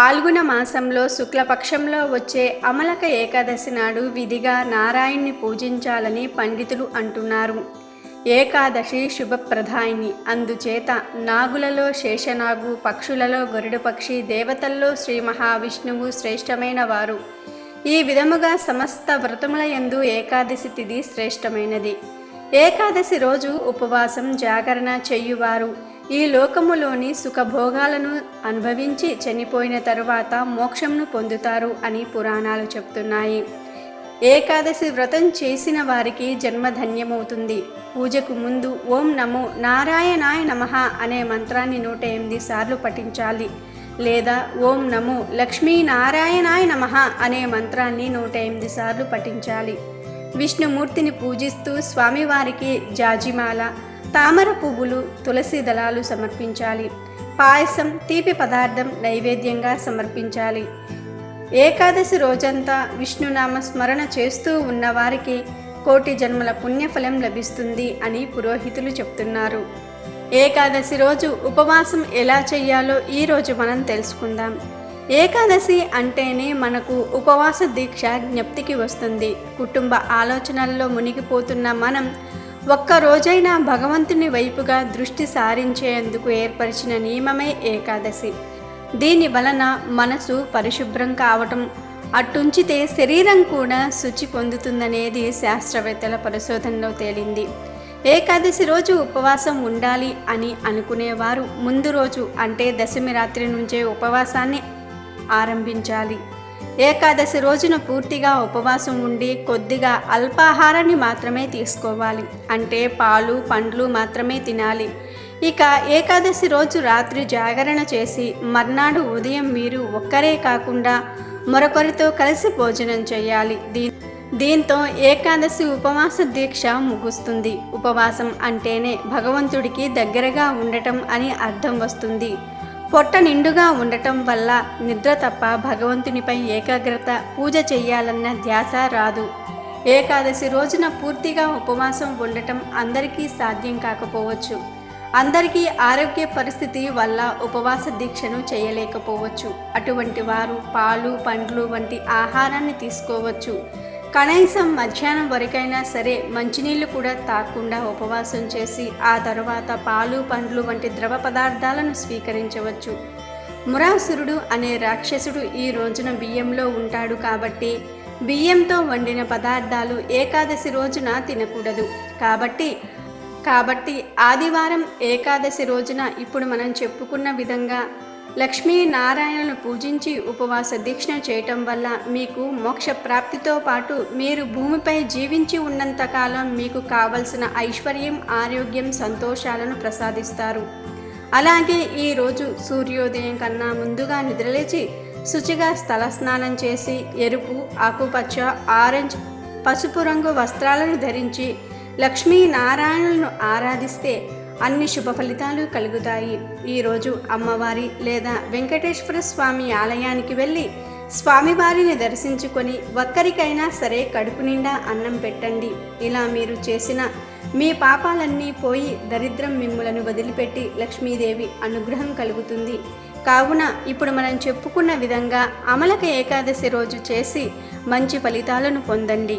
పాల్గొన మాసంలో శుక్లపక్షంలో వచ్చే అమలక ఏకాదశి నాడు విధిగా నారాయణ్ణి పూజించాలని పండితులు అంటున్నారు. ఏకాదశి శుభప్రధాయిని. అందుచేత నాగులలో శేషనాగు పక్షులలో గరుడపక్షి దేవతల్లో శ్రీ మహావిష్ణువు శ్రేష్టమైన వారు. ఈ విధముగా సమస్త వ్రతముల యందు ఏకాదశి తిథి శ్రేష్టమైనది. ఏకాదశి రోజు ఉపవాసం జాగరణ చెయ్యువారు ఈ లోకములోని సుఖభోగాలను అనుభవించి చనిపోయిన తరువాత మోక్షంను పొందుతారు అని పురాణాలు చెప్తున్నాయి. ఏకాదశి వ్రతం చేసిన వారికి జన్మధన్యమవుతుంది. పూజకు ముందు ఓం నమో నారాయణాయ నమః అనే మంత్రాన్ని నూట ఎనిమిది సార్లు పఠించాలి. లేదా ఓం నమో లక్ష్మీనారాయణాయ నమః అనే మంత్రాన్ని నూట ఎనిమిది సార్లు పఠించాలి. విష్ణుమూర్తిని పూజిస్తూ స్వామివారికి జాజిమాల తామర పువ్వులు తులసి దళాలు సమర్పించాలి. పాయసం తీపి పదార్థం నైవేద్యంగా సమర్పించాలి. ఏకాదశి రోజంతా విష్ణునామ స్మరణ చేస్తూ ఉన్నవారికి కోటి జన్మల పుణ్యఫలం లభిస్తుంది అని పురోహితులు చెప్తున్నారు. ఏకాదశి రోజు ఉపవాసం ఎలా చెయ్యాలో ఈరోజు మనం తెలుసుకుందాం. ఏకాదశి అంటేనే మనకు ఉపవాస దీక్ష జ్ఞప్తికి వస్తుంది. కుటుంబ ఆలోచనల్లో మునిగిపోతున్న మనం ఒక్కరోజైనా భగవంతుని వైపుగా దృష్టి సారించేందుకు ఏర్పరిచిన నియమమే ఏకాదశి. దీని వలన మనసు పరిశుభ్రం కావటం అట్టుంచితే శరీరం కూడా శుచి పొందుతుందనేది శాస్త్రవేత్తల పరిశోధనలో తేలింది. ఏకాదశి రోజు ఉపవాసం ఉండాలి అని అనుకునేవారు ముందు రోజు అంటే దశమి రాత్రి నుంచే ఉపవాసాన్ని ఆరంభించాలి. ఏకాదశి రోజున పూర్తిగా ఉపవాసం ఉండి కొద్దిగా అల్పాహారాన్ని మాత్రమే తీసుకోవాలి. అంటే పాలు పండ్లు మాత్రమే తినాలి. ఇక ఏకాదశి రోజు రాత్రి జాగరణ చేసి మర్నాడు ఉదయం మీరు ఒక్కరే కాకుండా మరొకరితో కలిసి భోజనం చేయాలి. దీ దీంతో ఏకాదశి ఉపవాస దీక్ష ముగుస్తుంది. ఉపవాసం అంటేనే భగవంతుడికి దగ్గరగా ఉండటం అని అర్థం వస్తుంది. పొట్ట నిండుగా ఉండటం వల్ల నిద్ర తప్ప భగవంతునిపై ఏకాగ్రత పూజ చేయాలన్న ధ్యాస రాదు. ఏకాదశి రోజున పూర్తిగా ఉపవాసం ఉండటం అందరికీ సాధ్యం కాకపోవచ్చు. అందరికీ ఆరోగ్య పరిస్థితి వల్ల ఉపవాస దీక్షను చేయలేకపోవచ్చు. అటువంటి వారు పాలు పండ్లు వంటి ఆహారాన్ని తీసుకోవచ్చు. కనీసం మధ్యాహ్నం వరకైనా సరే మంచినీళ్ళు కూడా తాకుండా ఉపవాసం చేసి ఆ తర్వాత పాలు పండ్లు వంటి ద్రవ పదార్థాలను స్వీకరించవచ్చు. మురాసురుడు అనే రాక్షసుడు ఈ రోజున బియ్యంలో ఉంటాడు కాబట్టి బియ్యంతో వండిన పదార్థాలు ఏకాదశి రోజున తినకూడదు. కాబట్టి కాబట్టి ఆదివారం ఏకాదశి రోజున ఇప్పుడు మనం చెప్పుకున్న విధంగా లక్ష్మీనారాయణను పూజించి ఉపవాస దీక్ష చేయటం వల్ల మీకు మోక్ష ప్రాప్తితో పాటు మీరు భూమిపై జీవించి ఉన్నంతకాలం మీకు కావలసిన ఐశ్వర్యం ఆరోగ్యం సంతోషాలను ప్రసాదిస్తారు. అలాగే ఈరోజు సూర్యోదయం కన్నా ముందుగా నిద్రలేచి శుచిగా స్థల స్నానం చేసి ఎరుపు ఆకుపచ్చ ఆరెంజ్ పసుపు రంగు వస్త్రాలను ధరించి లక్ష్మీనారాయణులను ఆరాధిస్తే అన్ని శుభ ఫలితాలు కలుగుతాయి. ఈరోజు అమ్మవారి లేదా వెంకటేశ్వర స్వామి ఆలయానికి వెళ్ళి స్వామివారిని దర్శించుకొని ఒక్కరికైనా సరే కడుపు నిండా అన్నం పెట్టండి. ఇలా మీరు చేసిన మీ పాపాలన్నీ పోయి దరిద్రం మిమ్ములను వదిలిపెట్టి లక్ష్మీదేవి అనుగ్రహం కలుగుతుంది. కావున ఇప్పుడు మనం చెప్పుకున్న విధంగా అమలక ఏకాదశి రోజు చేసి మంచి ఫలితాలను పొందండి.